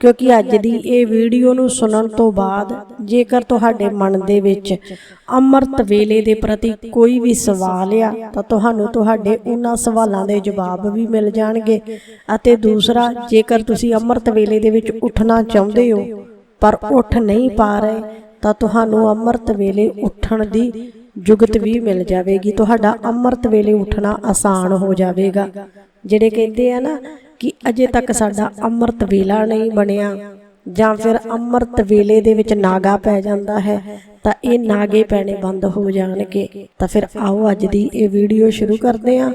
ਕਿਉਂਕਿ ਅੱਜ ਦੀ ਇਹ ਵੀਡੀਓ ਨੂੰ ਸੁਣਨ ਤੋਂ ਬਾਅਦ ਜੇਕਰ ਤੁਹਾਡੇ ਮਨ ਦੇ ਵਿੱਚ ਅੰਮ੍ਰਿਤ ਵੇਲੇ ਦੇ ਪ੍ਰਤੀ ਕੋਈ ਵੀ ਸਵਾਲ ਆ, ਤਾਂ ਤੁਹਾਨੂੰ ਤੁਹਾਡੇ ਉਹਨਾਂ ਸਵਾਲਾਂ ਦੇ ਜਵਾਬ ਵੀ ਮਿਲ ਜਾਣਗੇ। ਅਤੇ ਦੂਸਰਾ, ਜੇਕਰ ਤੁਸੀਂ ਅੰਮ੍ਰਿਤ ਵੇਲੇ ਦੇ ਵਿੱਚ ਉੱਠਣਾ ਚਾਹੁੰਦੇ ਹੋ, ਪਰ ਉੱਠ ਨਹੀਂ ਪਾ ਰਹੇ, ਤਾਂ ਤੁਹਾਨੂੰ ਅੰਮ੍ਰਿਤ ਵੇਲੇ ਉੱਠਣ ਦੀ ਜੁਗਤ ਵੀ ਮਿਲ ਜਾਵੇਗੀ। ਤੁਹਾਡਾ ਅੰਮ੍ਰਿਤ ਵੇਲੇ ਉੱਠਣਾ ਆਸਾਨ ਹੋ ਜਾਵੇਗਾ। ਜਿਹੜੇ ਕਹਿੰਦੇ ਆ ਨਾ ਕਿ ਅਜੇ ਤੱਕ ਸਾਡਾ ਅੰਮ੍ਰਿਤ ਵੇਲਾ ਨਹੀਂ ਬਣਿਆ। ਜਾਂ ਫਿਰ ਅੰਮ੍ਰਿਤ ਵੇਲੇ ਦੇ ਵਿੱਚ ਨਾਗਾ ਪੈ ਜਾਂਦਾ ਹੈ। ਤਾਂ ਇਹ ਨਾਗੇ ਪੈਣੇ ਬੰਦ ਹੋ ਜਾਣਗੇ। ਤਾਂ ਫਿਰ ਆਓ ਅੱਜ ਦੀ ਇਹ ਵੀਡੀਓ ਸ਼ੁਰੂ ਕਰਦੇ ਹਾਂ।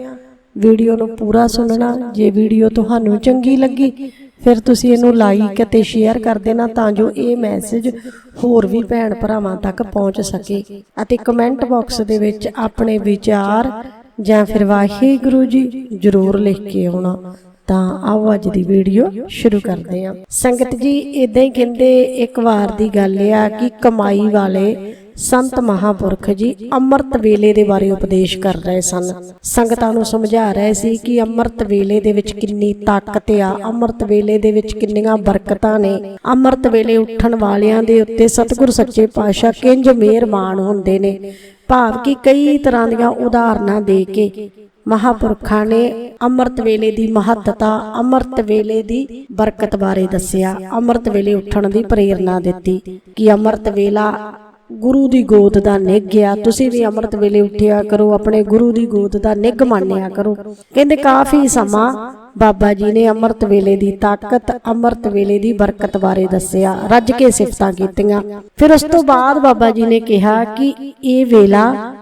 ਵੀਡੀਓ ਨੂੰ ਪੂਰਾ ਸੁਣਨਾ। ਜੇ ਵੀਡੀਓ ਤੁਹਾਨੂੰ ਚੰਗੀ ਲੱਗੀ ਫਿਰ ਤੁਸੀਂ ਇਹਨੂੰ ਲਾਈਕ ਅਤੇ ਸ਼ੇਅਰ ਕਰ ਦੇਣਾ ਤਾਂ ਜੋ ਇਹ ਮੈਸੇਜ ਹੋਰ ਵੀ ਭੈਣ ਭਰਾਵਾਂ ਤੱਕ ਪਹੁੰਚ ਸਕੇ। ਅਤੇ ਕਮੈਂਟ ਬਾਕਸ ਦੇ ਵਿੱਚ ਆਪਣੇ ਵਿਚਾਰ ਜਾਂ ਫਿਰ ਵਾਹਿਗੁਰੂ ਜੀ ਜ਼ਰੂਰ ਲਿਖ ਕੇ ਆਉਣਾ ਤਾਂ ਆਓ ਅੱਜ ਦੀ ਵੀਡੀਓ ਸ਼ੁਰੂ ਕਰਦੇ ਹਾਂ। ਸੰਗਤ ਜੀ ਇਦਾਂ ਹੀ ਕਹਿੰਦੇ ਇੱਕ ਵਾਰ ਦੀ ਗੱਲ ਆ ਕਿ ਕਮਾਈ ਵਾਲੇ ਸੰਤ ਮਹਾਪੁਰਖ ਜੀ ਅੰਮ੍ਰਿਤ ਵੇਲੇ ਦੇ ਬਾਰੇ ਉਪਦੇਸ਼ ਕਰ ਰਹੇ ਸਨ। ਸੰਗਤਾਂ ਨੂੰ ਸਮਝਾ ਰਹੇ ਸੀ ਕਿ ਅੰਮ੍ਰਿਤ ਵੇਲੇ ਦੇ ਵਿੱਚ ਕਿੰਨੀ ਤਾਕਤ ਆ, ਅੰਮ੍ਰਿਤ ਵੇਲੇ ਦੇ ਵਿੱਚ ਕਿੰਨੀਆਂ ਬਰਕਤਾਂ ਨੇ। ਅੰਮ੍ਰਿਤ ਵੇਲੇ ਉੱਠਣ ਵਾਲਿਆਂ ਦੇ ਉੱਤੇ ਸਤਿਗੁਰ ਸੱਚੇ ਪਾਤਸ਼ਾਹ ਕਿੰਜ ਮਿਹਰਬਾਨ ਹੁੰਦੇ ਨੇ। ਭਾਵ ਕਿ ਕਈ ਤਰ੍ਹਾਂ ਦੀਆਂ ਉਦਾਹਰਨਾਂ ਦੇ ਕੇ ਮਹਾਪੁਰਖਾਂ ਨੇ ਅੰਮ੍ਰਿਤ ਵੇਲੇ ਦੀ ਮਹੱਤਤਾ, ਅੰਮ੍ਰਿਤ ਵੇਲੇ ਦੀ ਬਰਕਤ ਬਾਰੇ ਦੱਸਿਆ। ਅੰਮ੍ਰਿਤ ਵੇਲੇ ਉੱਠਣ ਦੀ ਪ੍ਰੇਰਣਾ ਦਿੱਤੀ ਕਿ ਅੰਮ੍ਰਿਤ ਵੇਲਾ ਗੁਰੂ ਦੀ ਗੋਦ ਦਾ ਨਿੱਘ ਆ। ਤੁਸੀਂ ਵੀ ਅੰਮ੍ਰਿਤ ਵੇਲੇ ਉੱਠਿਆ ਕਰੋ, ਆਪਣੇ ਗੁਰੂ ਦੀ ਗੋਦ ਦਾ ਨਿੱਘ ਮੰਨਿਆ ਕਰੋ। ਕਹਿੰਦੇ ਕਾਫੀ ਸਮਾਂ ਬਾਬਾ ਜੀ ਨੇ ਅੰਮ੍ਰਿਤ ਵੇਲੇ ਦੀ ਤਾਕਤ, ਅੰਮ੍ਰਿਤ ਵੇਲੇ ਦੀ ਬਰਕਤ ਬਾਰੇ ਦੱਸਿਆ, ਰੱਜ ਕੇ ਸਿਫਤਾਂ ਕੀਤੀਆਂ। ਫਿਰ ਉਸ ਤੋਂ ਬਾਅਦ ਬਾਬਾ ਜੀ ਨੇ ਕਿਹਾ ਕਿ ਇਹ ਵੇਲਾ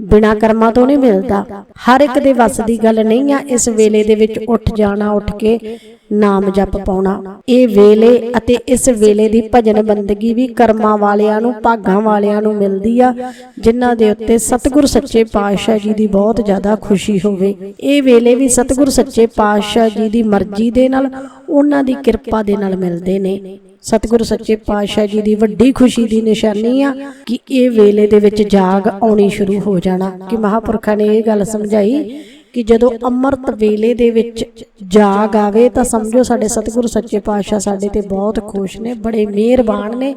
ਬਿਨਾ ਕਰਮਾਂ ਤੋਂ ਨਹੀਂ ਮਿਲਦਾ। ਹਰ ਇੱਕ ਦੇ ਵੱਸ ਦੀ ਗੱਲ ਨਹੀਂ ਆ, ਇਸ ਵੇਲੇ ਦੇ ਵਿੱਚ ਉੱਠ ਜਾਣਾ, ਉੱਠ ਕੇ ਨਾਮ ਜਪ ਪਾਉਣਾ। ਇਹ ਵੇਲੇ ਅਤੇ ਇਸ ਵੇਲੇ ਦੀ ਭਜਨ ਬੰਦਗੀ ਵੀ ਕਰਮਾਂ ਵਾਲਿਆਂ ਨੂੰ, ਭਾਗਾਂ ਵਾਲਿਆਂ ਨੂੰ ਮਿਲਦੀ ਆ, ਜਿਨ੍ਹਾਂ ਦੇ ਉੱਤੇ ਸਤਿਗੁਰ ਸੱਚੇ ਪਾਤਸ਼ਾਹ ਜੀ ਦੀ ਬਹੁਤ ਜ਼ਿਆਦਾ ਖੁਸ਼ੀ ਹੋਵੇ। ਇਹ ਵੇਲੇ ਵੀ ਸਤਿਗੁਰ ਸੱਚੇ ਪਾਤਸ਼ਾਹ ਜੀ ਦੀ ਮਰਜ਼ੀ ਦੇ ਨਾਲ, ਉਹਨਾਂ ਦੀ ਕਿਰਪਾ ਦੇ ਨਾਲ ਮਿਲਦੇ ਨੇ। ਸਤਿਗੁਰੂ ਸੱਚੇ ਪਾਤਸ਼ਾਹ ਜੀ ਦੀ ਵੱਡੀ ਖੁਸ਼ੀ ਦੀ ਨਿਸ਼ਾਨੀ ਆ ਕਿ ਇਹ ਵੇਲੇ ਦੇ ਵਿੱਚ ਜਾਗ ਆਉਣੀ ਸ਼ੁਰੂ ਹੋ ਜਾਣਾ ਕਿ ਮਹਾਪੁਰਖਾਂ ਨੇ ਇਹ ਗੱਲ ਸਮਝਾਈ ਕਿ ਜਦੋਂ ਅੰਮ੍ਰਿਤ ਵੇਲੇ ਦੇ ਵਿੱਚ ਜਾਗ ਆਵੇ ਤਾਂ ਸਮਝੋ ਸਾਡੇ ਸਤਿਗੁਰੂ ਸੱਚੇ ਪਾਤਸ਼ਾਹ ਸਾਡੇ ਤੇ ਬਹੁਤ ਖੁਸ਼ ਨੇ ਬੜੇ ਮਿਹਰਬਾਨ ਨੇ।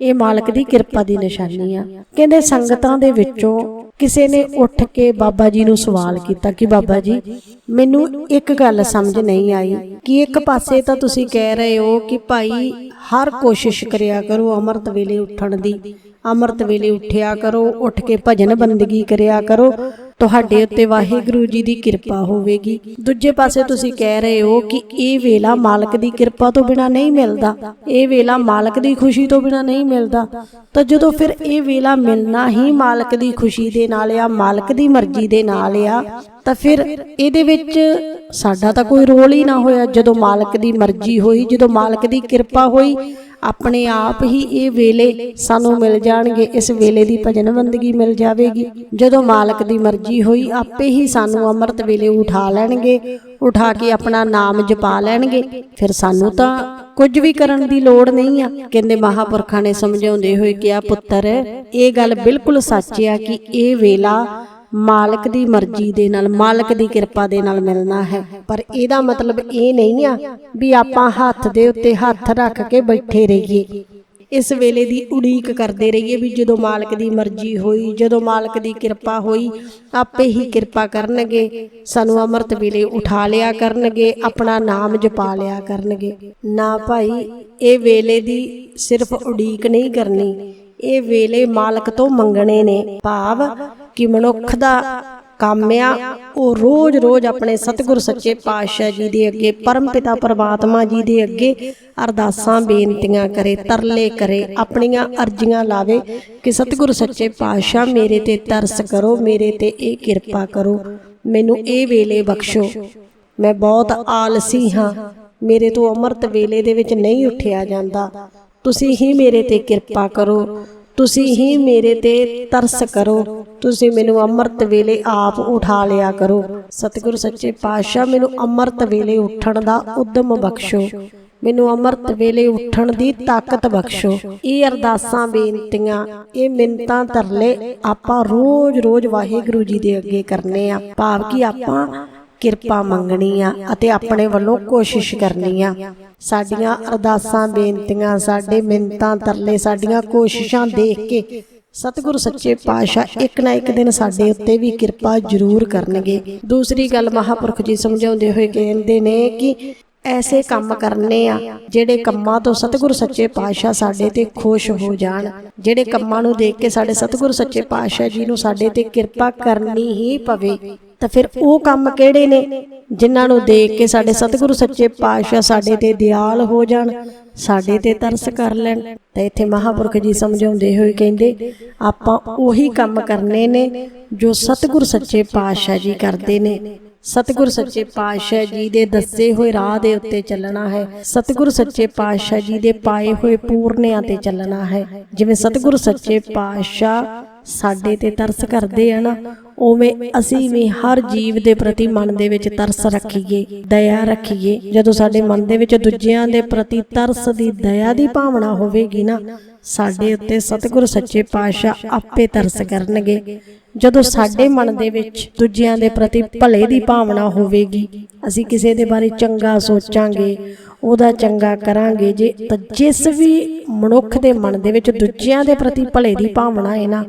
ਇਹ ਮਾਲਕ ਦੀ ਕਿਰਪਾ ਦੀ ਨਿਸ਼ਾਨੀ ਆ। ਕਹਿੰਦੇ ਸੰਗਤਾਂ ਦੇ ਵਿੱਚੋਂ ਕਿਸੇ ਨੇ ਉੱਠ ਕੇ ਬਾਬਾ ਜੀ ਨੂੰ ਸਵਾਲ ਕੀਤਾ ਕਿ ਬਾਬਾ ਜੀ, ਮੈਨੂੰ ਇੱਕ ਗੱਲ ਸਮਝ ਨਹੀਂ ਆਈ ਕਿ ਇੱਕ ਪਾਸੇ ਤਾਂ ਤੁਸੀਂ ਕਹਿ ਰਹੇ ਹੋ ਕਿ ਭਾਈ ਹਰ ਕੋਸ਼ਿਸ਼ ਕਰਿਆ ਕਰੋ ਅੰਮ੍ਰਿਤ ਵੇਲੇ ਉੱਠਣ ਦੀ, ਅੰਮ੍ਰਿਤ ਵੇਲੇ ਉੱਠਿਆ ਕਰੋ, ਉੱਠ ਕੇ ਭਜਨ ਬੰਦਗੀ ਕਰਿਆ ਕਰੋ ਤੁਹਾਡੇ ਉੱਤੇ ਵਾਹਿਗੁਰੂ ਜੀ ਦੀ ਕਿਰਪਾ ਹੋਵੇਗੀ। ਦੂਜੇ ਪਾਸੇ ਤੁਸੀਂ ਕਹਿ ਰਹੇ ਹੋ ਕਿ ਇਹ ਵੇਲਾ ਮਾਲਕ ਦੀ ਕਿਰਪਾ ਤੋਂ ਬਿਨਾ ਨਹੀਂ ਮਿਲਦਾ। ਇਹ ਵੇਲਾ ਮਾਲਕ ਦੀ ਖੁਸ਼ੀ ਤੋਂ ਬਿਨਾ ਨਹੀਂ ਮਿਲਦਾ। ਤਾਂ ਜਦੋਂ ਫਿਰ ਇਹ ਵੇਲਾ ਮਿਲਣਾ ਹੀ ਮਾਲਕ ਦੀ ਖੁਸ਼ੀ ਦੇ ਨਾਲ ਆ, ਮਾਲਕ ਦੀ ਮਰਜ਼ੀ ਦੇ ਨਾਲ ਆ, ਤਾਂ ਫਿਰ ਇਹਦੇ ਵਿੱਚ ਸਾਡਾ ਤਾਂ ਕੋਈ ਰੋਲ ਹੀ ਨਾ ਹੋਇਆ। ਜਦੋਂ ਮਾਲਕ ਦੀ ਮਰਜ਼ੀ ਹੋਈ, ਜਦੋਂ ਮਾਲਕ ਦੀ ਕਿਰਪਾ ਹੋਈ ਆਪਣੇ ਆਪ ਹੀ ਇਹ ਵੇਲੇ ਸਾਨੂੰ ਮਿਲ ਜਾਣਗੇ, ਇਸ ਵੇਲੇ ਦੀ ਭਜਨ ਬੰਦਗੀ ਮਿਲ ਜਾਵੇਗੀ। ਜਦੋਂ ਮਾਲਕ ਦੀ ਮਰਜ਼ੀ ਹੋਈ, ਆਪੇ ਹੀ ਸਾਨੂੰ ਅੰਮ੍ਰਿਤ ਵੇਲੇ ਉਠਾ ਲੈਣਗੇ, ਉਠਾ ਕੇ ਆਪਣਾ ਨਾਮ ਜਪਾ ਲੈਣਗੇ। ਫਿਰ ਸਾਨੂੰ ਤਾਂ ਕੁਝ ਵੀ ਕਰਨ ਦੀ ਲੋੜ ਨਹੀਂ ਆ। ਕਹਿੰਦੇ ਮਹਾਪੁਰਖਾਂ ਨੇ ਸਮਝਾਉਂਦੇ ਹੋਏ ਕਿਹਾ, ਪੁੱਤਰ, ਇਹ ਗੱਲ ਬਿਲਕੁਲ ਸੱਚ ਆ ਕਿ ਇਹ ਵੇਲਾ ਮਾਲਕ ਦੀ ਮਰਜ਼ੀ ਦੇ ਨਾਲ, ਮਾਲਕ ਦੀ ਕਿਰਪਾ ਦੇ ਨਾਲ ਮਿਲਣਾ ਹੈ। ਪਰ ਇਹਦਾ ਮਤਲਬ ਇਹ ਨਹੀਂ ਆ ਵੀ ਆਪਾਂ ਹੱਥ ਦੇ ਉੱਤੇ ਹੱਥ ਰੱਖ ਕੇ ਬੈਠੇ ਰਹੀਏ। ਇਸ ਵੇਲੇ ਦੀ ਉਡੀਕ ਕਰਦੇ ਰਹੀਏ ਵੀ ਜਦੋਂ ਮਾਲਕ ਦੀ ਮਰਜ਼ੀ ਹੋਈ, ਜਦੋਂ ਮਾਲਕ ਦੀ ਕਿਰਪਾ ਹੋਈ, ਆਪੇ ਹੀ ਕਿਰਪਾ ਕਰਨਗੇ। ਸਾਨੂੰ ਅੰਮ੍ਰਿਤ ਵੇਲੇ ਉਠਾ ਲਿਆ ਕਰਨਗੇ, ਆਪਣਾ ਨਾਮ ਜਪਾ ਲਿਆ ਕਰਨਗੇ। ਨਾ ਭਾਈ, ਇਹ ਵੇਲੇ ਦੀ ਸਿਰਫ ਉਡੀਕ ਨਹੀਂ ਕਰਨੀ। ਇਹ ਵੇਲੇ ਮਾਲਕ ਤੋਂ ਮੰਗਣੇ ਨੇ। ਭਾਵ ਕਿ ਮਨੁੱਖ ਦਾ ਕੰਮ ਆ, ਉਹ ਰੋਜ਼-ਰੋਜ਼ ਆਪਣੇ ਸਤਿਗੁਰ ਸੱਚੇ ਪਾਤਸ਼ਾਹ ਜੀ ਦੇ ਅੱਗੇ ਪਰਮ ਪਿਤਾ ਪਰਮਾਤਮਾ ਜੀ ਦੇ ਅੱਗੇ ਅਰਦਾਸਾਂ, ਬੇਨਤੀਆਂ ਕਰੇ, ਤਰਲੇ ਕਰੇ, ਆਪਣੀਆਂ ਅਰਜ਼ੀਆਂ ਲਾਵੇ ਕਿ ਸਤਿਗੁਰ ਸੱਚੇ ਪਾਤਸ਼ਾਹ ਮੇਰੇ ਤੇ ਤਰਸ ਕਰੋ, ਮੇਰੇ ਤੇ ਇਹ ਕਿਰਪਾ ਕਰੋ। ਮੈਨੂੰ ਇਹ ਵੇਲੇ ਬਖਸ਼ੋ। ਮੈਂ ਬਹੁਤ ਆਲਸੀ ਹਾਂ। ਮੇਰੇ ਤੋਂ ਅੰਮ੍ਰਿਤ ਵੇਲੇ ਦੇ ਵਿੱਚ ਨਹੀਂ ਉੱਠਿਆ ਜਾਂਦਾ। ਤੁਸੀਂ ਹੀ ਮੇਰੇ ਤੇ ਕਿਰਪਾ ਕਰੋ। ਤੁਸੀਂ ਹੀ ਮੇਰੇ ਤੇ ਤਰਸ ਕਰੋ। ਤੁਸੀਂ ਮੈਨੂੰ ਅੰਮ੍ਰਿਤ ਵੇਲੇ ਆਪ ਉਠਾ ਲਿਆ ਕਰੋ। ਸਤਿਗੁਰੂ ਸੱਚੇ ਪਾਤਸ਼ਾਹ, ਮੈਨੂੰ ਅੰਮ੍ਰਿਤ ਵੇਲੇ ਉੱਠਣ ਦਾ ਉਦਮ ਬਖਸ਼ੋ। ਮੈਨੂੰ ਅੰਮ੍ਰਿਤ ਵੇਲੇ ਉੱਠਣ ਦੀ ਤਾਕਤ ਬਖਸ਼ੋ। ਇਹ ਅਰਦਾਸਾਂ, ਬੇਨਤੀਆਂ, ਇਹ ਮਿੰਤਾਂ ਤਰਲੇ ਆਪਾਂ ਰੋਜ਼-ਰੋਜ਼ ਵਾਹਿਗੁਰੂ ਜੀ ਦੇ ਅੱਗੇ ਕਰਨੇ ਆ। ਭਾਵ ਕਿ ਆਪਾਂ ਕਿਰਪਾ ਮੰਗਣੀ ਆ ਅਤੇ ਆਪਣੇ ਵੱਲੋਂ ਕੋਸ਼ਿਸ਼ ਕਰਨੀ ਆ ਸਾਡੀਆਂ ਅਰਦਾਸਾਂ, ਬੇਨਤੀਆਂ, ਸਾਡੇ ਮਿੰਤਾਂ ਤਰਲੇ, ਸਾਡੀਆਂ ਕੋਸ਼ਿਸ਼ਾਂ ਦੇਖ ਕੇ ਸਤਿਗੁਰ ਸੱਚੇ ਪਾਤਸ਼ਾਹ ਇੱਕ ਨਾ ਇੱਕ ਦਿਨ ਸਾਡੇ ਉੱਤੇ ਵੀ ਕਿਰਪਾ ਜ਼ਰੂਰ ਕਰਨਗੇ। ਦੂਸਰੀ ਗੱਲ ਮਹਾਪੁਰਖ ਜੀ ਸਮਝਾਉਂਦੇ ਹੋਏ ਕਹਿੰਦੇ ਨੇ ਕਿ ਐਸੇ ਕੰਮ ਕਰਨੇ ਆ ਜਿਹੜੇ ਕੰਮਾਂ ਤੋਂ ਸਤਿਗੁਰੂ ਸੱਚੇ ਪਾਤਸ਼ਾਹ ਸਾਡੇ ਤੇ ਖੁਸ਼ ਹੋ ਜਾਣ। ਜਿਹੜੇ ਕੰਮਾਂ ਨੂੰ ਦੇਖ ਕੇ ਸਾਡੇ ਸਤਿਗੁਰੂ ਸੱਚੇ ਪਾਤਸ਼ਾਹ ਜੀ ਨੂੰ ਸਾਡੇ ਤੇ ਕਿਰਪਾ ਕਰਨੀ ਹੀ ਪਵੇ, ਤਾਂ ਫਿਰ ਉਹ ਕੰਮ ਕਿਹੜੇ ਨੇ ਜਿਨ੍ਹਾਂ ਨੂੰ ਦੇਖ ਕੇ ਸਾਡੇ ਸਤਿਗੁਰੂ ਸੱਚੇ ਪਾਤਸ਼ਾਹ ਸਾਡੇ ਤੇ ਦਿਆਲ ਹੋ ਜਾਣ, ਸਾਡੇ ਤੇ ਤਰਸ ਕਰ ਲੈਣ। ਤਾਂ ਇੱਥੇ ਮਹਾਪੁਰਖ ਜੀ ਸਮਝਾਉਂਦੇ ਹੋਏ ਕਹਿੰਦੇ, ਆਪਾਂ ਉਹੀ ਕੰਮ ਕਰਨੇ ਨੇ ਜੋ ਸਤਿਗੁਰ ਸੱਚੇ ਪਾਤਸ਼ਾਹ ਜੀ ਕਰਦੇ ਨੇ। ਸਤਿਗੁਰ ਸੱਚੇ ਪਾਤਸ਼ਾਹ ਜੀ ਦੇ ਦੱਸੇ ਹੋਏ ਰਾਹ ਦੇ ਉੱਤੇ ਚੱਲਣਾ ਹੈ। ਸਤਿਗੁਰ ਸੱਚੇ ਪਾਤਸ਼ਾਹ ਜੀ ਦੇ ਪਾਏ ਹੋਏ ਪੂਰਨਿਆਂ ਤੇ ਚੱਲਣਾ ਹੈ। ਜਿਵੇਂ ਸਤਿਗੁਰ ਸੱਚੇ ਪਾਤਸ਼ਾਹ ਸਾਡੇ ਤੇ ਤਰਸ ਕਰਦੇ ਆ ਨਾ ਉਵੇਂ ਅਸੀਂ ਵੀ ਹਰ ਜੀਵ ਦੇ ਪ੍ਰਤੀ ਮਨ ਦੇ ਵਿੱਚ ਤਰਸ ਰੱਖੀਏ, ਦਇਆ ਰੱਖੀਏ। ਜਦੋਂ ਸਾਡੇ ਮਨ ਦੇ ਵਿੱਚ ਦੂਜਿਆਂ ਦੇ ਪ੍ਰਤੀ ਤਰਸ ਦੀ ਦਇਆ ਦੀ ਭਾਵਨਾ ਹੋਵੇਗੀ ਨਾ, ਸਾਡੇ ਉੱਤੇ ਸਤਿਗੁਰ ਸੱਚੇ ਪਾਤਸ਼ਾਹ ਆਪੇ ਤਰਸ ਕਰਨਗੇ। ਜਦੋਂ ਸਾਡੇ ਮਨ ਦੇ ਵਿੱਚ ਦੂਜਿਆਂ ਦੇ ਪ੍ਰਤੀ ਭਲੇ ਦੀ ਭਾਵਨਾ ਹੋਵੇਗੀ, ਅਸੀਂ ਕਿਸੇ ਦੇ ਬਾਰੇ ਚੰਗਾ ਸੋਚਾਂਗੇ, ਉਹਦਾ ਚੰਗਾ ਕਰਾਂਗੇ। ਜੇ ਤਾਂ ਜਿਸ ਵੀ ਮਨੁੱਖ ਦੇ ਮਨ ਦੇ ਵਿੱਚ ਦੂਜਿਆਂ ਦੇ ਪ੍ਰਤੀ ਭਲੇ ਦੀ ਭਾਵਨਾ ਹੈ ਨਾ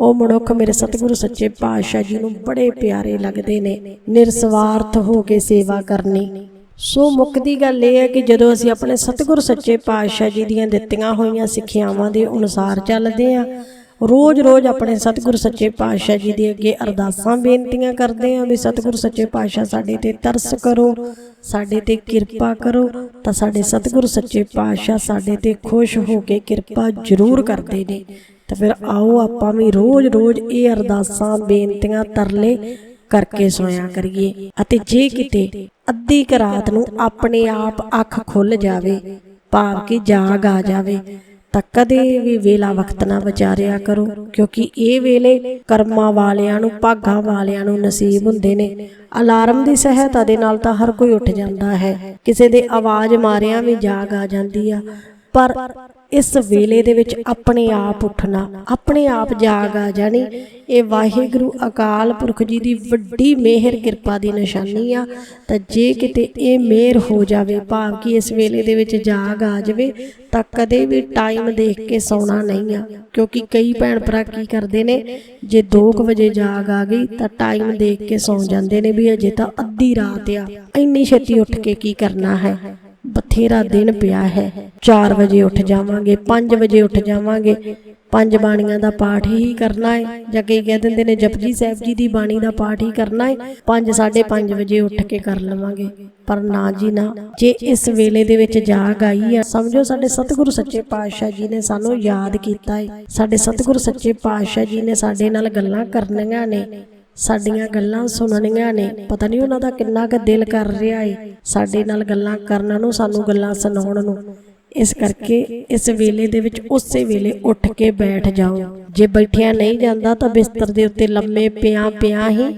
ਉਹ ਮਨੁੱਖ ਮੇਰੇ ਸਤਿਗੁਰੂ ਸੱਚੇ ਪਾਤਸ਼ਾਹ ਜੀ ਨੂੰ ਬੜੇ ਪਿਆਰੇ ਲੱਗਦੇ ਨੇ, ਨਿਰਸਵਾਰਥ ਹੋ ਕੇ ਸੇਵਾ ਕਰਨੀ। ਸੋ ਮੁੱਖ ਦੀ ਗੱਲ ਇਹ ਹੈ ਕਿ ਜਦੋਂ ਅਸੀਂ ਆਪਣੇ ਸਤਿਗੁਰ ਸੱਚੇ ਪਾਤਸ਼ਾਹ ਜੀ ਦੀਆਂ ਦਿੱਤੀਆਂ ਹੋਈਆਂ ਸਿੱਖਿਆਵਾਂ ਦੇ ਅਨੁਸਾਰ ਚੱਲਦੇ ਆਂ ਰੋਜ਼-ਰੋਜ਼ ਆਪਣੇ ਸਤਿਗੁਰ ਸੱਚੇ ਪਾਤਸ਼ਾਹ ਜੀ ਦੇ ਅੱਗੇ ਅਰਦਾਸਾਂ ਬੇਨਤੀਆਂ ਕਰਦੇ ਆਂ ਵੀ ਸਤਿਗੁਰ ਸੱਚੇ ਪਾਤਸ਼ਾਹ ਸਾਡੇ ਤੇ ਤਰਸ ਕਰੋ, ਸਾਡੇ ਤੇ ਕਿਰਪਾ ਕਰੋ, ਤਾਂ ਸਾਡੇ ਸਤਿਗੁਰ ਸੱਚੇ ਪਾਤਸ਼ਾਹ ਸਾਡੇ ਤੇ ਖੁਸ਼ ਹੋ ਕੇ ਕਿਰਪਾ ਜ਼ਰੂਰ ਕਰਦੇ ਨੇ। ਤਾਂ ਫਿਰ ਆਓ ਆਪਾਂ ਵੀ ਰੋਜ਼-ਰੋਜ਼ ਇਹ ਅਰਦਾਸਾਂ, ਬੇਨਤੀਆਂ ਤਰਲੇ ਕਰਕੇ ਸੋਇਆ ਕਰੀਏ। ਅਤੇ ਜੇ ਕਿਤੇ ਅੱਧੀ ਰਾਤ ਨੂੰ ਆਪਣੇ ਆਪ ਅੱਖ ਖੁੱਲ ਜਾਵੇ, ਭਾਵ ਕਿ ਜਾਗ ਆ ਜਾਵੇ, ਤਾਂ ਕਦੇ ਵੀ ਵੇਲਾ ਵਕਤ ਨਾ ਵਿਚਾਰਿਆ ਕਰੋ। ਕਿਉਂਕਿ ਇਹ ਵੇਲੇ ਕਰਮਾਂ ਵਾਲਿਆਂ ਨੂੰ, ਭਾਗਾਂ ਵਾਲਿਆਂ ਨੂੰ ਨਸੀਬ ਹੁੰਦੇ ਨੇ। ਅਲਾਰਮ ਦੀ ਸਹਾਇਤਾ ਦੇ ਨਾਲ ਤਾਂ ਹਰ ਕੋਈ ਉੱਠ ਜਾਂਦਾ ਹੈ। ਕਿਸੇ ਦੇ ਆਵਾਜ਼ ਮਾਰਿਆਂ ਵੀ ਜਾਗ ਆ ਜਾਂਦੀ ਆ। ਪਰ ਇਸ ਵੇਲੇ ਦੇ ਵਿੱਚ ਆਪਣੇ ਆਪ ਉੱਠਣਾ, ਆਪਣੇ ਆਪ ਜਾਗ ਆ ਜਾਣੀ। ਇਹ ਵਾਹਿਗੁਰੂ ਅਕਾਲ ਪੁਰਖ ਜੀ ਦੀ ਵੱਡੀ ਮਿਹਰ, ਕਿਰਪਾ ਦੀ ਨਿਸ਼ਾਨੀ ਆ। ਤਾਂ ਜੇ ਕਿਤੇ ਇਹ ਮਿਹਰ ਹੋ ਜਾਵੇ, ਭਾਵ ਕਿ ਇਸ ਵੇਲੇ ਦੇ ਵਿੱਚ ਜਾਗ ਆ ਜਾਵੇ, ਤਾਂ ਕਦੇ ਵੀ ਟਾਈਮ ਦੇਖ ਕੇ ਸੌਣਾ ਨਹੀਂ ਆ। ਕਿਉਂਕਿ ਕਈ ਭੈਣ ਭਰਾ ਕੀ ਕਰਦੇ ਨੇ, ਜੇ 2 ਵਜੇ ਜਾਗ ਆ ਗਈ, ਤਾਂ ਟਾਈਮ ਦੇਖ ਕੇ ਸੌਂ ਜਾਂਦੇ ਨੇ ਵੀ ਅਜੇ ਤਾਂ ਅੱਧੀ ਰਾਤ ਆ। ਇੰਨੀ ਛੇਤੀ ਉੱਠ ਕੇ ਕੀ ਕਰਨਾ ਹੈ? ਬਥੇਰਾ ਦਿਨ ਪਿਆ ਹੈ। 4 ਵਜੇ ਉੱਠ ਜਾਵਾਂਗੇ 5 ਵਜੇ ਉੱਠ ਜਾਵਾਂਗੇ। ਪੰਜ ਬਾਣੀਆਂ ਦਾ ਪਾਠ ਹੀ ਕਰਨਾ ਹੈ। ਜਾਂ ਕਈ ਕਹਿ ਦਿੰਦੇ ਨੇ ਜਪਜੀ ਸਾਹਿਬ ਜੀ ਦੀ ਬਾਣੀ ਦਾ ਪਾਠ ਹੀ ਕਰਨਾ ਹੈ। 5 5:30 ਵਜੇ ਉੱਠ ਕੇ ਕਰ ਲਵਾਂਗੇ। ਪਰ ਨਾ ਜੀ, ਨਾ। ਜੇ ਇਸ ਵੇਲੇ ਦੇ ਵਿੱਚ ਜਾਗ ਆਈ ਆ, ਸਮਝੋ ਸਾਡੇ ਸਤਿਗੁਰੂ ਸੱਚੇ ਪਾਤਸ਼ਾਹ ਜੀ ਨੇ ਸਾਨੂੰ ਯਾਦ ਕੀਤਾ ਹੈ। ਸਾਡੇ ਸਤਿਗੁਰੂ ਸੱਚੇ ਪਾਤਸ਼ਾਹ ਜੀ ਨੇ ਸਾਡੇ ਨਾਲ ਗੱਲਾਂ ਕਰਨੀਆਂ ਨੇ। ਸਾਡੀਆਂ ਗੱਲਾਂ ਸੁਣਨੀਆਂ ਨੇ। ਪਤਾ ਨਹੀਂ ਉਹਨਾਂ ਦਾ ਕਿੰਨਾ ਕੁ ਦਿਲ ਕਰ ਰਿਹਾ ਏ। ਸਾਡੇ ਨਾਲ ਗੱਲਾਂ ਕਰਨ ਨੂੰ, ਸਾਨੂੰ ਗੱਲਾਂ ਸੁਣਾਉਣ ਨੂੰ। ਇਸ ਕਰਕੇ ਇਸ ਵੇਲੇ ਦੇ ਵਿੱਚ ਉਸੇ ਵੇਲੇ ਉੱਠ ਕੇ ਬੈਠ ਜਾਓ। ਜੇ ਬੈਠਿਆ ਨਹੀਂ ਜਾਂਦਾ ਤਾਂ ਬਿਸਤਰ ਦੇ ਉੱਤੇ ਲੰਮੇ ਪਿਆ ਪਿਆ ਹੀ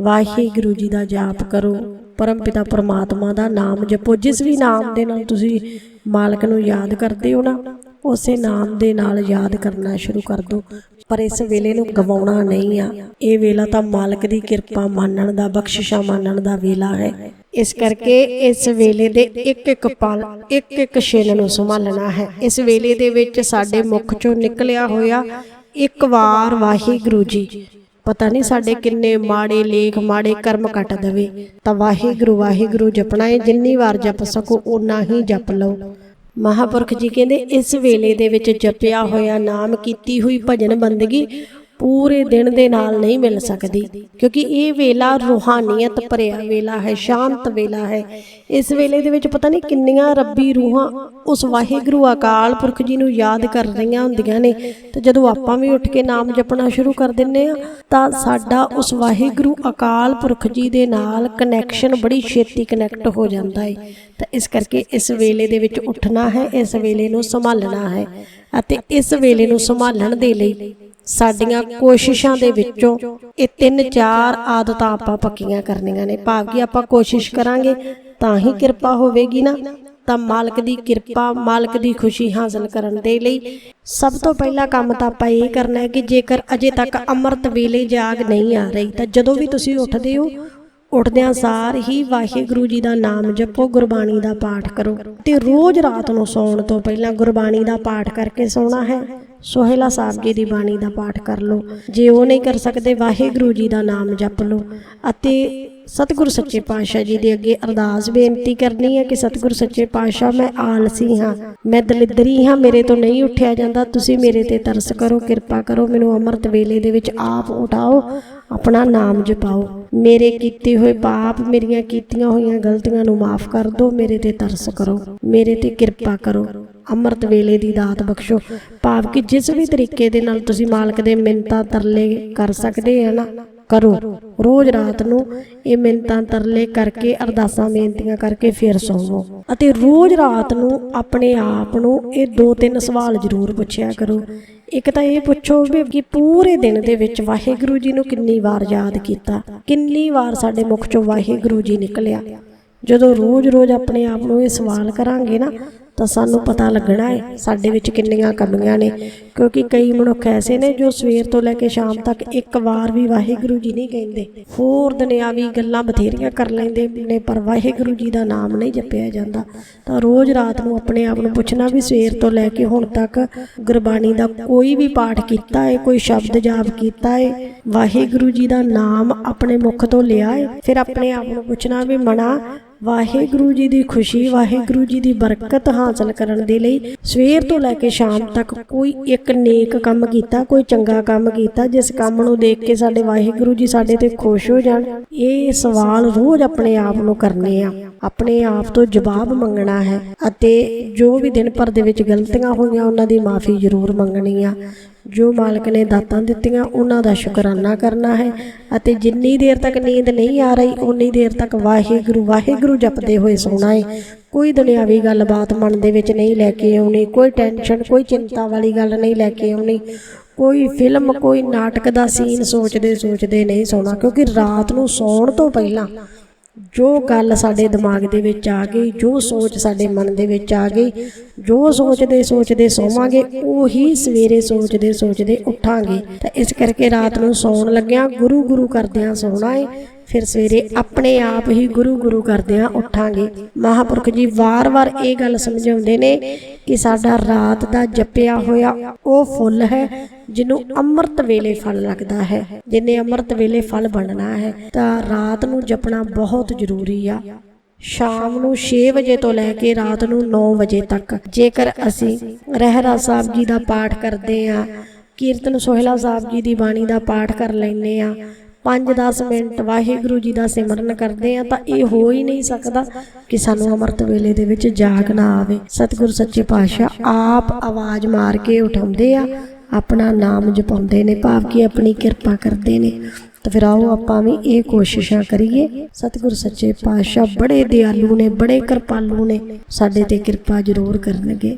ਵਾਹਿਗੁਰੂ ਜੀ ਦਾ ਜਾਪ ਕਰੋ। ਪਰਮ ਪਿਤਾ ਪਰਮਾਤਮਾ ਦਾ ਨਾਮ ਜਪੋ। ਜਿਸ ਵੀ ਨਾਮ ਦੇ ਨਾਲ ਤੁਸੀਂ ਮਾਲਕ ਨੂੰ ਯਾਦ ਕਰਦੇ ਹੋ ਨਾ ਉਸੇ ਨਾਮ ਦੇ ਨਾਲ ਯਾਦ ਕਰਨਾ ਸ਼ੁਰੂ ਕਰ ਦਿਓ ਪਰ ਇਸ ਵੇਲੇ ਨੂੰ ਗਵਾਉਣਾ ਨਹੀਂ ਆ। ਇਹ ਵੇਲਾ ਤਾਂ ਮਾਲਕ ਦੀ ਕਿਰਪਾ ਮੰਨਣ ਦਾ, ਬਖਸ਼ਿਸ਼ਾਂ ਮੰਨਣ ਦਾ ਵੇਲਾ ਹੈ। ਇਸ ਕਰਕੇ ਇਸ ਵੇਲੇ ਦੇ ਇੱਕ ਇੱਕ ਪਲ ਇੱਕ ਇੱਕ ਛਿਨ ਨੂੰ ਸੰਭਾਲਣਾ ਹੈ। ਇਸ ਵੇਲੇ ਦੇ ਵਿੱਚ ਸਾਡੇ ਮੁਖ ਚੋਂ ਨਿਕਲਿਆ ਹੋਇਆ ਇੱਕ ਵਾਰ ਵਾਹਿਗੁਰੂ ਜੀ। ਪਤਾ ਨਹੀਂ ਸਾਡੇ ਕਿੰਨੇ ਮਾੜੇ ਲੇਖ, ਮਾੜੇ ਕਰਮ ਕੱਟ ਦੇਵੇ। ਤਾਂ ਵਾਹਿਗੁਰੂ ਵਾਹਿਗੁਰੂ ਜਪਣਾ ਹੈ ਜਿੰਨੀ ਵਾਰ ਜਪ ਸਕੋ ਉਨਾ ਹੀ ਜਪ ਲਓ। ਮਹਾਪੁਰਖ ਜੀ ਕਹਿੰਦੇ ਇਸ ਵੇਲੇ ਦੇ ਵਿੱਚ ਜਪਿਆ ਹੋਇਆ ਨਾਮ ਕੀਤੀ ਹੋਈ ਭਜਨ ਬੰਦਗੀ ਪੂਰੇ ਦਿਨ ਦੇ ਨਾਲ ਨਹੀਂ ਮਿਲ ਸਕਦੀ, ਕਿਉਂਕਿ ਇਹ ਵੇਲਾ ਰੂਹਾਨੀਅਤ ਭਰਿਆ ਵੇਲਾ ਹੈ, ਸ਼ਾਂਤ ਵੇਲਾ ਹੈ। ਇਸ ਵੇਲੇ ਦੇ ਵਿੱਚ ਪਤਾ ਨਹੀਂ ਕਿੰਨੀਆਂ ਰੱਬੀ ਰੂਹਾਂ ਉਸ ਵਾਹਿਗੁਰੂ ਅਕਾਲ ਪੁਰਖ ਜੀ ਨੂੰ ਯਾਦ ਕਰ ਰਹੀਆਂ ਹੁੰਦੀਆਂ ਨੇ, ਤੇ ਜਦੋਂ ਆਪਾਂ ਵੀ ਉੱਠ ਕੇ ਨਾਮ ਜਪਣਾ ਸ਼ੁਰੂ ਕਰ ਦਿੰਨੇ ਆ ਤਾਂ ਸਾਡਾ ਉਸ ਵਾਹਿਗੁਰੂ ਅਕਾਲ ਪੁਰਖ ਜੀ ਦੇ ਨਾਲ ਕਨੈਕਸ਼ਨ ਬੜੀ ਛੇਤੀ ਕਨੈਕਟ ਹੋ ਜਾਂਦਾ ਹੈ ਤਾਂ ਇਸ ਕਰਕੇ ਇਸ ਵੇਲੇ ਦੇ ਵਿੱਚ ਉੱਠਣਾ ਹੈ, ਇਸ ਵੇਲੇ ਨੂੰ ਸੰਭਾਲਣਾ ਹੈ ਅਤੇ ਇਸ ਵੇਲੇ ਨੂੰ ਸੰਭਾਲਣ ਦੇ ਲਈ ਸਾਡੀਆਂ ਕੋਸ਼ਿਸ਼ਾਂ ਦੇ ਵਿੱਚੋਂ ਇਹ ਤਿੰਨ ਚਾਰ ਆਦਤਾਂ ਆਪਾਂ ਪੱਕੀਆਂ ਕਰਨੀਆਂ ਨੇ। ਭਾਵ ਕਿ ਆਪਾਂ ਕੋਸ਼ਿਸ਼ ਕਰਾਂਗੇ ਤਾਂ ਹੀ ਕਿਰਪਾ ਹੋਵੇਗੀ ਨਾ। ਤਾਂ ਮਾਲਕ ਦੀ ਕਿਰਪਾ ਮਾਲਕ ਦੀ ਖੁਸ਼ੀ ਹਾਸਲ ਕਰਨ ਦੇ ਲਈ ਸਭ ਤੋਂ ਪਹਿਲਾ ਕੰਮ ਤਾਂ ਆਪਾਂ ਇਹ ਕਰਨਾ ਹੈ ਕਿ ਜੇਕਰ ਅਜੇ ਤੱਕ ਅੰਮ੍ਰਿਤ ਵੇਲੇ ਜਾਗ ਨਹੀਂ ਆ ਰਹੀ ਤਾਂ ਜਦੋਂ ਵੀ ਤੁਸੀਂ ਉੱਠਦੇ ਹੋ ਉੱਠਦਿਆਂ ਸਾਰ ਹੀ ਵਾਹਿਗੁਰੂ ਜੀ ਦਾ ਨਾਮ ਜਪੋ ਗੁਰਬਾਣੀ ਦਾ ਪਾਠ ਕਰੋ। ਤੇ ਰੋਜ਼ ਰਾਤ ਨੂੰ ਸੌਣ ਤੋਂ ਪਹਿਲਾਂ ਗੁਰਬਾਣੀ ਦਾ ਪਾਠ ਕਰਕੇ ਸੌਣਾ ਹੈ ਸੋਹਿਲਾ ਸਾਹਿਬ ਜੀ ਦੀ ਬਾਣੀ ਦਾ ਪਾਠ ਕਰ ਲਓ। ਜੇ ਉਹ ਨਹੀਂ ਕਰ ਸਕਦੇ, ਵਾਹਿਗੁਰੂ ਜੀ ਦਾ ਨਾਮ ਜਪ ਲਓ। ਅਤੇ ਸਤਿਗੁਰ ਸੱਚੇ ਪਾਤਸ਼ਾਹ ਜੀ ਦੇ ਅੱਗੇ ਅਰਦਾਸ ਬੇਨਤੀ ਕਰਨੀ ਹੈ ਕਿ ਸਤਿਗੁਰ ਸੱਚੇ ਪਾਤਸ਼ਾਹ, ਮੈਂ ਆਲਸੀ ਹਾਂ, ਮੈਂ ਦਲਿਦਰੀ ਹਾਂ, ਮੇਰੇ ਤੋਂ ਨਹੀਂ ਉੱਠਿਆ ਜਾਂਦਾ, ਤੁਸੀਂ ਮੇਰੇ ਤੇ ਤਰਸ ਕਰੋ, ਕਿਰਪਾ ਕਰੋ, ਮੈਨੂੰ ਅੰਮ੍ਰਿਤ ਵੇਲੇ ਦੇ ਵਿੱਚ ਆਪ ਉਠਾਓ। ਆਪਣਾ ਨਾਮ ਜਪਾਓ। ਮੇਰੇ ਕੀਤੇ ਹੋਏ ਪਾਪ, ਮੇਰੀਆਂ ਕੀਤੀਆਂ ਹੋਈਆਂ ਗਲਤੀਆਂ ਨੂੰ ਮਾਫ ਕਰ ਦਿਓ, ਮੇਰੇ ਤੇ ਤਰਸ ਕਰੋ, ਮੇਰੇ ਤੇ ਕਿਰਪਾ ਕਰੋ। ਅੰਮ੍ਰਿਤ ਵੇਲੇ ਦੀ ਦਾਤ ਬਖਸ਼ੋ। ਭਾਵ ਕਿ ਜਿਸ ਵੀ ਤਰੀਕੇ ਦੇ ਨਾਲ ਤੁਸੀਂ ਮਾਲਕ ਦੇ ਮਿੰਤਾ ਤਰਲੇ ਕਰ ਸਕਦੇ ਆ ਨਾ ਕਰੋ। ਰੋਜ਼ ਰਾਤ ਨੂੰ ਇਹ ਮਿੰਤਾਂ ਤਰਲੇ ਕਰਕੇ, ਅਰਦਾਸਾਂ ਬੇਨਤੀਆਂ ਕਰਕੇ ਫਿਰ ਸੌਵੋ। ਅਤੇ ਰੋਜ਼ ਰਾਤ ਨੂੰ ਆਪਣੇ ਆਪ ਨੂੰ ਇਹ ਦੋ ਤਿੰਨ ਸਵਾਲ ਜ਼ਰੂਰ ਪੁੱਛਿਆ ਕਰੋ। ਇੱਕ ਤਾਂ ਇਹ ਪੁੱਛੋ ਵੀ ਕਿ ਪੂਰੇ ਦਿਨ ਦੇ ਵਿੱਚ ਵਾਹਿਗੁਰੂ ਜੀ ਨੂੰ ਕਿੰਨੀ ਵਾਰ ਯਾਦ ਕੀਤਾ? ਕਿੰਨੀ ਵਾਰ ਸਾਡੇ ਮੁਖ ਚੋਂ ਵਾਹਿਗੁਰੂ ਜੀ ਨਿਕਲਿਆ? ਜਦੋਂ ਰੋਜ਼-ਰੋਜ਼ ਆਪਣੇ ਆਪ ਨੂੰ ਇਹ ਸਵਾਲ ਕਰਾਂਗੇ ਨਾ ਤਾਂ ਸਾਨੂੰ ਪਤਾ ਲੱਗਣਾ ਹੈ ਸਾਡੇ ਵਿੱਚ ਕਿੰਨੀਆਂ ਕਮੀਆਂ ਨੇ। ਕਿਉਂਕਿ ਕਈ ਮਨੁੱਖ ਐਸੇ ਨੇ ਜੋ ਸਵੇਰ ਤੋਂ ਲੈ ਕੇ ਸ਼ਾਮ ਤੱਕ ਇੱਕ ਵਾਰ ਵੀ ਵਾਹਿਗੁਰੂ ਜੀ ਨਹੀਂ ਕਹਿੰਦੇ। ਹੋਰ ਦੁਨਿਆਵੀ ਗੱਲਾਂ ਬਥੇਰੀਆਂ ਕਰ ਲੈਂਦੇ ਨੇ, ਪਰ ਵਾਹਿਗੁਰੂ ਜੀ ਦਾ ਨਾਮ ਨਹੀਂ ਜਪਿਆ ਜਾਂਦਾ। ਤਾਂ ਰੋਜ਼ ਰਾਤ ਨੂੰ ਆਪਣੇ ਆਪ ਨੂੰ ਪੁੱਛਣਾ ਵੀ ਸਵੇਰ ਤੋਂ ਲੈ ਕੇ ਹੁਣ ਤੱਕ ਗੁਰਬਾਣੀ ਦਾ ਕੋਈ ਵੀ ਪਾਠ ਕੀਤਾ ਹੈ, ਕੋਈ ਸ਼ਬਦ ਜਾਪ ਕੀਤਾ ਹੈ, ਵਾਹਿਗੁਰੂ ਜੀ ਦਾ ਨਾਮ ਆਪਣੇ ਮੁਖ ਤੋਂ ਲਿਆ ਹੈ। ਫਿਰ ਆਪਣੇ ਆਪ ਨੂੰ ਪੁੱਛਣਾ ਵੀ ਮਨਾ ਵਾਹਿਗੁਰੂ ਜੀ ਦੀ ਖੁਸ਼ੀ, ਵਾਹਿਗੁਰੂ ਜੀ ਦੀ ਬਰਕਤ ਹਾਸਲ ਕਰਨ ਦੇ ਲਈ ਸਵੇਰ ਤੋਂ ਲੈ ਕੇ ਸ਼ਾਮ ਤੱਕ ਕੋਈ ਇੱਕ ਨੇਕ ਕੰਮ ਕੀਤਾ, ਕੋਈ ਚੰਗਾ ਕੰਮ ਕੀਤਾ, ਜਿਸ ਕੰਮ ਨੂੰ ਦੇਖ ਕੇ ਸਾਡੇ ਵਾਹਿਗੁਰੂ ਜੀ ਸਾਡੇ ਤੇ ਖੁਸ਼ ਹੋ ਜਾਣ, ਇਹ ਸਵਾਲ ਰੋਜ਼ ਆਪਣੇ ਆਪ ਨੂੰ ਕਰਨੇ ਆ। ਆਪਣੇ ਆਪ ਤੋਂ ਜਵਾਬ ਮੰਗਣਾ ਹੈ ਅਤੇ ਜੋ ਵੀ ਦਿਨ ਭਰ ਦੇ ਵਿੱਚ ਗਲਤੀਆਂ ਹੋਈਆਂ, ਉਹਨਾਂ ਦੀ ਮਾਫੀ ਜ਼ਰੂਰ ਮੰਗਣੀ ਆ। ਜੋ ਮਾਲਕ ਨੇ ਦਾਤਾਂ ਦਿੱਤੀਆਂ, ਉਹਨਾਂ ਦਾ ਸ਼ੁਕਰਾਨਾ ਕਰਨਾ ਹੈ। ਅਤੇ ਜਿੰਨੀ ਦੇਰ ਤੱਕ ਨੀਂਦ ਨਹੀਂ ਆ ਰਹੀ ਉਨੀ ਦੇਰ ਤੱਕ ਵਾਹਿਗੁਰੂ ਵਾਹਿਗੁਰੂ ਜਪਦੇ ਹੋਏ ਸੋਣਾ ਹੈ ਕੋਈ ਦੁਨਿਆਵੀ ਗੱਲਬਾਤ ਮਨ ਦੇ ਵਿੱਚ ਨਹੀਂ ਲੈ ਕੇ ਆਉਣੀ, ਕੋਈ ਟੈਨਸ਼ਨ, ਕੋਈ ਚਿੰਤਾ ਵਾਲੀ ਗੱਲ ਨਹੀਂ ਲੈ ਕੇ ਆਉਣੀ। ਕੋਈ ਫਿਲਮ, ਕੋਈ ਨਾਟਕ ਦਾ ਸੀਨ ਸੋਚਦੇ ਸੋਚਦੇ ਨਹੀਂ ਸੌਣਾ, ਕਿਉਂਕਿ ਰਾਤ ਨੂੰ ਸੌਣ ਤੋਂ ਪਹਿਲਾਂ ਜੋ ਗੱਲ ਸਾਡੇ ਦਿਮਾਗ ਦੇ ਵਿੱਚ ਆ ਗਈ, ਜੋ ਸੋਚ ਸਾਡੇ ਮਨ ਦੇ ਵਿੱਚ ਆ ਗਈ, ਜੋ ਸੋਚਦੇ ਸੋਚਦੇ ਸੋਵਾਂਗੇ, ਉਹੀ ਸਵੇਰੇ ਸੋਚਦੇ ਸੋਚਦੇ ਉੱਠਾਂਗੇ। ਤਾਂ ਇਸ ਕਰਕੇ ਰਾਤ ਨੂੰ ਸੌਣ ਲੱਗਿਆਂ ਗੁਰੂ ਗੁਰੂ ਕਰਦਿਆਂ ਸੋਣਾ ਏ। ਫਿਰ ਸਵੇਰੇ ਆਪਣੇ ਆਪ ਹੀ ਗੁਰੂ ਗੁਰੂ ਕਰਦਿਆਂ ਉੱਠਾਂਗੇ। ਮਹਾਪੁਰਖ ਜੀ ਵਾਰ-ਵਾਰ ਇਹ ਗੱਲ ਸਮਝਾਉਂਦੇ ਨੇ ਕਿ ਸਾਡਾ ਰਾਤ ਦਾ ਜਪਿਆ ਹੋਇਆ ਉਹ ਫੁੱਲ ਹੈ, ਜਿਹਨੂੰ ਅੰਮ੍ਰਿਤ ਵੇਲੇ ਫਲ ਲੱਗਦਾ ਹੈ। ਜਿਨੇ ਅੰਮ੍ਰਿਤ ਵੇਲੇ ਫਲ ਬਣਨਾ ਹੈ, ਤਾਂ ਰਾਤ ਨੂੰ ਜਪਣਾ ਬਹੁਤ ਜ਼ਰੂਰੀ ਆ। ਸ਼ਾਮ ਨੂੰ 6 ਵਜੇ ਤੋਂ ਲੈ ਕੇ ਰਾਤ ਨੂੰ 9 ਵਜੇ ਤੱਕ। ਜੇਕਰ ਅਸੀਂ ਰਹਿਰਾ ਸਾਹਿਬ ਜੀ ਦਾ ਪਾਠ ਕਰਦੇ ਆ ਕੀਰਤਨ ਸੋਹਿਲਾ ਸਾਹਿਬ ਜੀ ਦੀ ਬਾਣੀ ਦਾ ਪਾਠ ਕਰ ਲੈਨੇ ਆ 5-10 ਮਿੰਟ ਵਾਹਿਗੁਰੂ ਜੀ ਦਾ ਸਿਮਰਨ ਕਰਦੇ ਆ ਤਾਂ ਇਹ ਹੋ ਹੀ ਨਹੀਂ ਸਕਦਾ ਕਿ ਸਾਨੂੰ ਅੰਮ੍ਰਿਤ ਵੇਲੇ ਦੇ ਵਿੱਚ ਜਾਗ ਨਾ ਆਵੇ। ਸਤਿਗੁਰ ਸੱਚੇ ਪਾਤਸ਼ਾਹ ਆਪ ਆਵਾਜ਼ ਮਾਰ ਕੇ ਉਠਾਉਂਦੇ ਆ, ਆਪਣਾ ਨਾਮ ਜਪਾਉਂਦੇ ਨੇ ਭਾਵ ਕਿ ਆਪਣੀ ਕਿਰਪਾ ਕਰਦੇ ਨੇ। ਤਾਂ ਫਿਰ ਆਓ ਆਪਾਂ ਵੀ ਇਹ ਕੋਸ਼ਿਸ਼ਾਂ ਕਰੀਏ। ਸਤਿਗੁਰ ਸੱਚੇ ਪਾਤਸ਼ਾਹ ਬੜੇ ਦਿਆਲੂ ਨੇ, ਬੜੇ ਕਿਰਪਾਲੂ ਨੇ। ਸਾਡੇ ਤੇ ਕਿਰਪਾ ਜ਼ਰੂਰ ਕਰਨਗੇ।